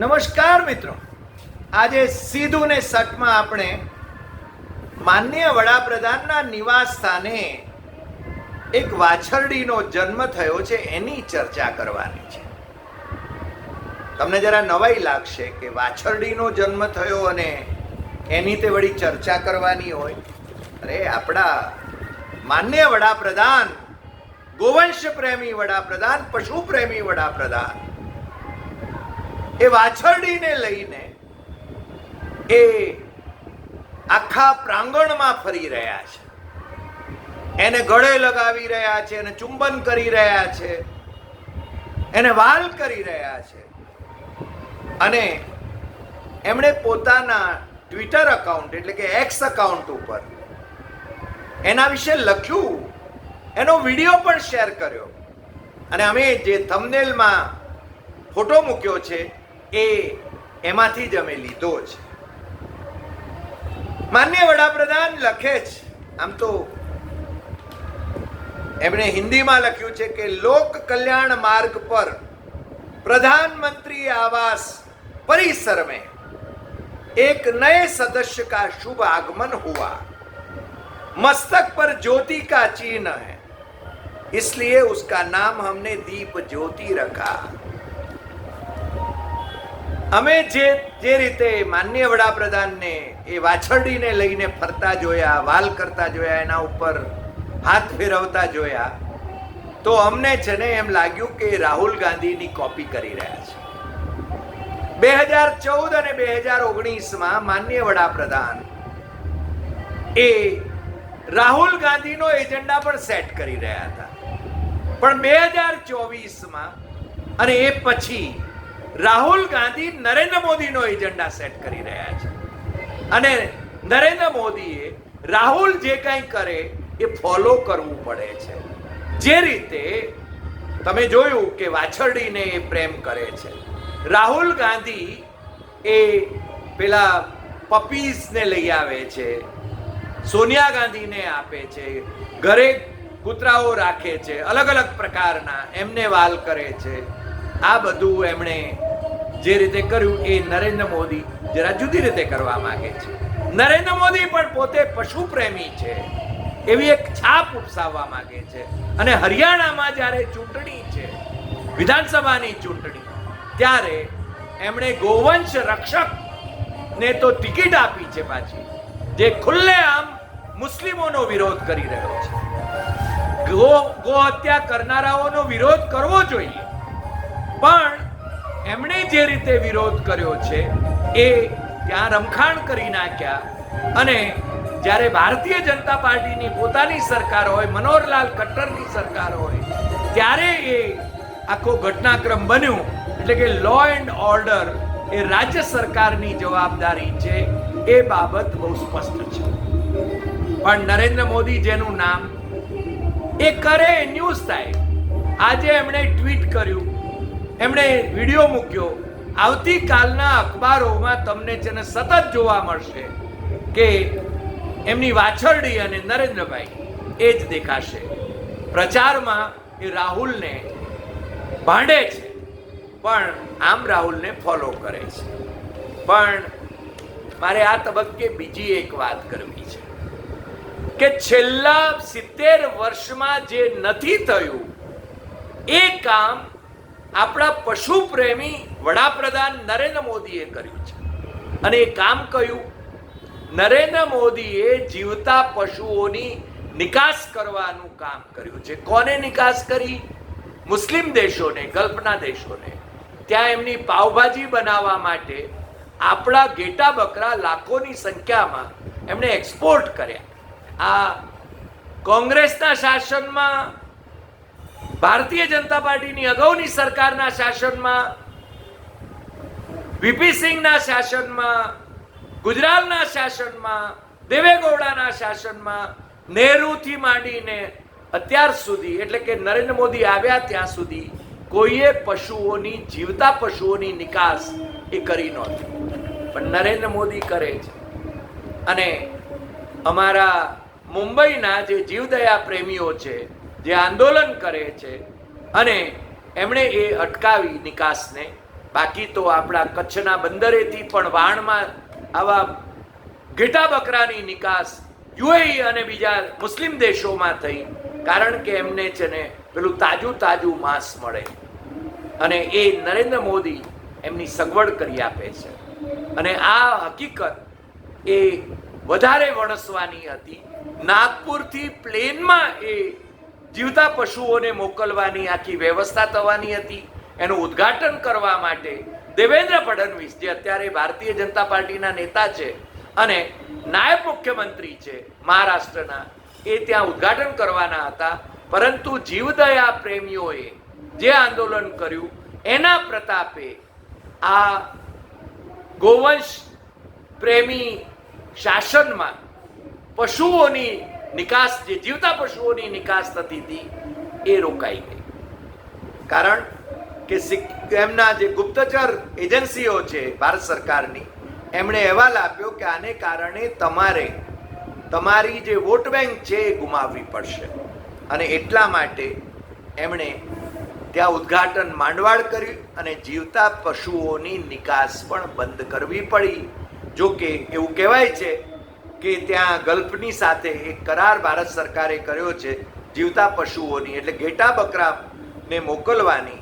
નમસ્કાર મિત્રો. આજે સીધું ને સટમાં આપણે માન્ય વડાપ્રધાનના નિવાસ સ્થાને એક વાછરડીનો જન્મ થયો છે એની ચર્ચા કરવાની છે. તમને જરા નવાઈ લાગશે કે વાછરડીનો જન્મ થયો અને એની તે વળી ચર્ચા કરવાની હોય. અરે, આપણા માન્ય વડાપ્રધાન ગોવંશ પ્રેમી વડાપ્રધાન પશુ પ્રેમી વડાપ્રધાન એ વાછરડીને લઈને એ આખા પ્રાંગણમાં ફરી રહ્યા છે. એને ગળે લગાવી રહ્યા છે, એને ચુંબન કરી રહ્યા છે, એને વાલ કરી રહ્યા છે. અને એમણે પોતાના ટ્વિટર અકાઉન્ટ એટલે કે એક્સ અકાઉન્ટ ઉપર એના વિશે લખ્યું. એનો વીડિયો પણ શેર કર્યો. અને અમે જે થમનેલમાં ફોટો મૂક્યો છે એ એમાંથી જ અમે લીધો છે માન્ય વડાપ્રધાન લખે છે આમ તો એમણે હિન્દીમાં લખ્યું છે કે લોક કલ્યાણ માર્ગ પર प्रधानमंत्री आवास परिसर में एक नए सदस्य का शुभ आगमन हुआ मस्तक पर ज्योति का चिन्ह है इसलिए उसका नाम हमने दीप ज्योति रखा અમે જે જે રીતે માન્ય વડાપ્રધાનને એ વાછરડીને લઈને ફરતા જોયા, વાલ કરતા જોયા, એના ઉપર હાથ ફેરવતા જોયા, તો અમને છે ને એમ લાગ્યું કે રાહુલ ગાંધીની કોપી કરી રહ્યા છે. બે હજાર ચૌદ અને બે હજાર ઓગણીસમાં માન્ય વડાપ્રધાન એ રાહુલ ગાંધીનો એજન્ડા પણ સેટ કરી રહ્યા હતા. પણ બે હજાર ચોવીસમાં અને એ પછી રાહુલ ગાંધી નરેન્દ્ર મોદીનો એજન્ડા સેટ કરી રહ્યા છે. અને નરેન્દ્ર મોદીએ રાહુલ જે કંઈ કરે એ ફોલો કરવું પડે છે. જે રીતે તમે જોયું કે વાછરડીને એ પ્રેમ કરે છે. રાહુલ ગાંધી એ પેલા પપીસને લઈ આવે છે, સોનિયા ગાંધીને આપે છે, ઘરે કૂતરાઓ રાખે છે અલગ અલગ પ્રકારના એમને વાલ કરે છે. આ બધું એમણે જે રીતે કર્યું એ નરેન્દ્ર મોદી જરા જુદી રીતે કરવા માંગે છે. નરેન્દ્ર મોદી પણ પોતે પશુ પ્રેમી છે, એવી એક છાપ ઉપસાવવા માંગે છે. અને હરિયાણામાં જ્યારે ચૂંટણી છે, વિધાનસભાની ચૂંટણી, ત્યારે એમણે ગોવંશ રક્ષક ને તો ટિકિટ આપી છે પાછી, જે ખુલ્લેઆમ મુસ્લિમોનો વિરોધ કરી રહ્યો છે. ગો ગો હત્યા કરનારાઓનો વિરોધ કરવો જોઈએ. પણ એમણે જે રીતે વિરોધ કર્યો છે, એ ત્યાં રમખાણ કરી નાખ્યા અને જ્યારે ભારતીય જનતા પાર્ટીની પોતાની સરકાર હોય, મનોહરલાલ ખટ્ટરની સરકાર હોય, ત્યારે એ આખો ઘટનાક્રમ બન્યો. એટલે કે લો એન્ડ ઓર્ડર એ રાજ્ય સરકારની જવાબદારી છે, એ બાબત બહુ સ્પષ્ટ છે. પણ નરેન્દ્ર મોદી જેનું નામ એ કરે ન્યૂઝ થાય આજે એમણે ટ્વીટ કર્યું. એમણે વીડિયો મૂક્યો. આવતીકાલના અખબારોમાં તમને જેને સતત જોવા મળશે કે એમની વાછરડી અને નરેન્દ્રભાઈ એ જ દેખાશે. પ્રચારમાં એ રાહુલને ભાંડે છે, પણ આમ રાહુલને ફોલો કરે છે. પણ મારે આ તબક્કે બીજી એક વાત કરવી છે કે છેલ્લા સિત્તેર વર્ષમાં જે નથી થયું, એ કામ આપણા પશુ પ્રેમી વડાપ્રધાન નરેન્દ્ર મોદીએ કર્યું છે. અને એ કામ કયું? નરેન્દ્ર મોદીએ જીવતા પશુઓની નિકાસ કરવાનું કામ કર્યું. છે કોને નિકાસ કરી? મુસ્લિમ દેશોને, ગલ્ફના દેશોને. ત્યાં એમની પાવભાજી બનાવવા માટે આપણા ઘેટા બકરા લાખોની સંખ્યામાં એમણે એક્સપોર્ટ કર્યા. આ કોંગ્રેસના શાસનમાં ભારતીય જનતા પાર્ટીની અગાઉની સરકારના શાસનમાં, વીપી સિંહના શાસનમાં ગુજરાતના શાસનમાં, દેવેગૌડાના શાસનમાં નહેરુથી માંડીને અત્યાર સુધી, એટલે કે નરેન્દ્ર મોદી આવ્યા ત્યાં સુધી, કોઈએ પશુઓની, જીવતા પશુઓની નિકાસ એ કરી નહોતી. પણ નરેન્દ્ર મોદી કરે છે. અને અમારા મુંબઈના જે જીવદયા પ્રેમીઓ છે જે આંદોલન કરે છે અને એમણે એ અટકાવી નિકાસને. બાકી તો આપણા કચ્છના બંદરેથી પણ વાણમાં આવા ઘેટા બકરાની નિકાસ યુએઈ અને બીજા મુસ્લિમ દેશોમાં થઈ, કારણ કે એમને છે ને પેલું તાજું તાજું માંસ મળે. અને એ નરેન્દ્ર મોદી એમની સગવડ કરી આપે છે. અને આ હકીકત એ વધારે વણસવાની હતી. નાગપુરથી પ્લેનમાં એ જીવતા પશુઓને મોકલવાની આખી વ્યવસ્થા થવાની હતી. એનું ઉદ્ઘાટન કરવા માટે દેવેન્દ્ર ફડણવીસ, જે અત્યારે ભારતીય જનતા પાર્ટીના નેતા છે અને નાયબ મુખ્યમંત્રી છે મહારાષ્ટ્રના, એ ત્યાં ઉદ્ઘાટન કરવાના હતા. પરંતુ જીવદયા પ્રેમીઓએ જે આંદોલન કર્યું, એના પ્રતાપે આ ગોવંશ પ્રેમી શાસનમાં પશુઓની નિકાસ જે જીવતા પશુઓની નિકાસ થતી હતી, એ રોકાઈ ગઈ. કારણ કે એમના જે ગુપ્તચર એજન્સીઓ છે ભારત સરકારની, એમણે અહેવાલ આપ્યો કે આને કારણે તમારે, તમારી જે વોટ બેંક છે એ ગુમાવવી પડશે. અને એટલા માટે એમણે ત્યાં ઉદ્ઘાટન માંડવાળ કર્યું અને જીવતા પશુઓની નિકાસ પણ બંધ કરવી પડી. જો કે એવું કહેવાય છે કે ત્યાં ગલ્ફની સાથે એક કરાર ભારત સરકારે કર્યો છે જીવતા પશુઓની. એટલે ઘેટા બકરાને મોકલવાની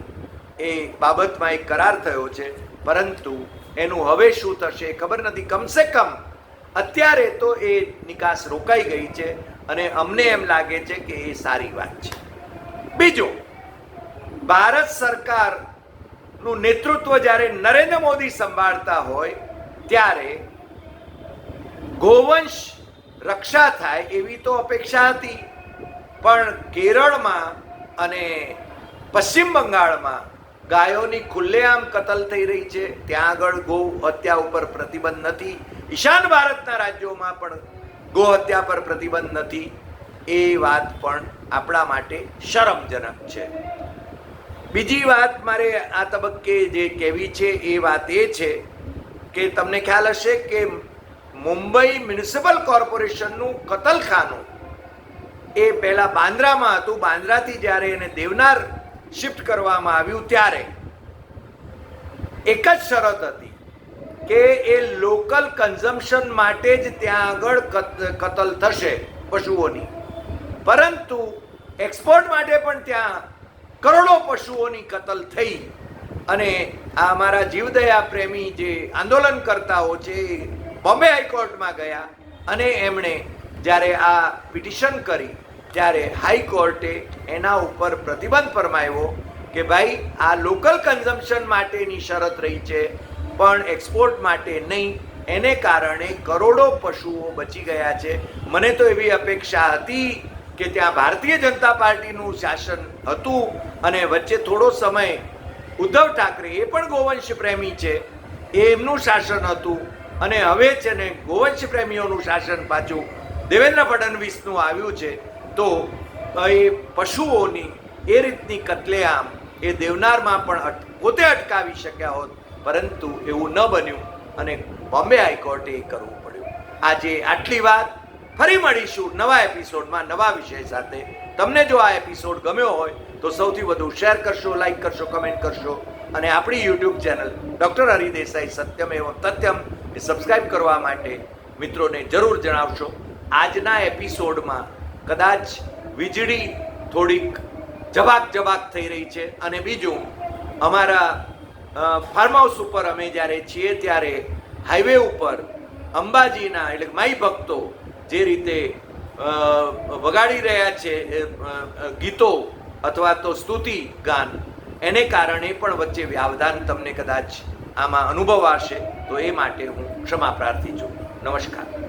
એ બાબતમાં એક કરાર થયો છે. પરંતુ એનું હવે શું થશે ખબર નથી. કમસે કમ અત્યારે તો એ નિકાસ રોકાઈ ગઈ છે અને અમને એમ લાગે છે કે એ સારી વાત છે. બીજું, ભારત સરકારનું નેતૃત્વ જ્યારે નરેન્દ્ર મોદી સંભાળતા હોય, ત્યારે ગોવંશ રક્ષા થાય એવી તો અપેક્ષા હતી. પણ કેરળમાં અને પશ્ચિમ બંગાળમાં ગાયોની ખુલ્લેઆમ કતલ થઈ રહી છે. ત્યાં આગળ ગૌ હત્યા ઉપર પ્રતિબંધ નથી. ઈશાન ભારતના રાજ્યોમાં પણ ગૌ હત્યા પર પ્રતિબંધ નથી. એ વાત પણ આપણા માટે શરમજનક છે. બીજી વાત મારે આ તબક્કે જે કહેવી છે એ વાત એ છે કે તમને ખ્યાલ હશે કે મુંબઈ મ્યુનિસિપલ કોર્પોરેશનનું કતલખાનું. એ પહેલા બાંદ્રામાં હતું. બાંદ્રાથી જ્યારે એને દેવનાર શિફ્ટ કરવામાં આવ્યું ત્યારે એક જ શરત હતી કે એ લોકલ કન્ઝમ્પશન માટે જ ત્યાં આગળ કતલ થશે પશુઓની. પરંતુ એક્સપોર્ટ માટે પણ ત્યાં કરોડો પશુઓની કતલ થઈ. અને આ અમારા જીવદયા પ્રેમી જે આંદોલનકર્તાઓ છે બોમ્બે હાઈકોર્ટમાં ગયા અને એમણે જ્યારે આ પિટિશન કરી, ત્યારે હાઈકોર્ટે એના ઉપર પ્રતિબંધ ફરમાવ્યો કે ભાઈ, આ લોકલ કન્ઝમ્પશન માટેની શરત રહી છે, પણ એક્સપોર્ટ માટે નહીં. એને કારણે કરોડો પશુઓ બચી ગયા છે. મને તો એવી અપેક્ષા હતી કે ત્યાં ભારતીય જનતા પાર્ટીનું શાસન હતું અને વચ્ચે થોડો સમય ઉદ્ધવ ઠાકરે એ પણ ગોવંશ પ્રેમી છે. એ એમનું શાસન હતું. અને હવે છે ને ગોવંશ પ્રેમીઓનું શાસન પાછું દેવેન્દ્ર ફડણવીસનું આવ્યું છે, તો એ પશુઓની એ રીતની કતલેઆમ એ દેવનારમાં પણ પોતે અટકાવી શક્યા હોત, પરંતુ એવું ન બન્યું અને બોમ્બે હાઈકોર્ટે કરવું પડ્યું. આજે આટલી વાત ફરી મળીશું નવા એપિસોડમાં નવા વિષય સાથે. તમને જો આ એપિસોડ ગમ્યો હોય, તો સૌથી વધુ શેર કરશો, લાઈક કરશો, કમેન્ટ કરશો. અને આપણી YouTube channel doctor Hari Desai Satyam Evam Tathyam એ સબસ્ક્રાઈબ કરવા માટે મિત્રોને જરૂર જણાવશો આજના એપિસોડમાં કદાચ વીજળી થોડીક જવાક જવાક થઈ રહી છે અને બીજું, અમારા ફાર્મ હાઉસ ઉપર અમે જ્યારે છીએ ત્યારે હાઈવે ઉપર અંબાજીના એટલે માઈ ભક્તો જે રીતે વગાડી રહ્યા છે ગીતો અથવા તો સ્તુતિ ગાન, એને કારણે પણ વચ્ચે વ્યવધાન તમને કદાચ આમાં અનુભવ આવશે તો એ માટે હું ક્ષમા પ્રાર્થી છું. નમસ્કાર.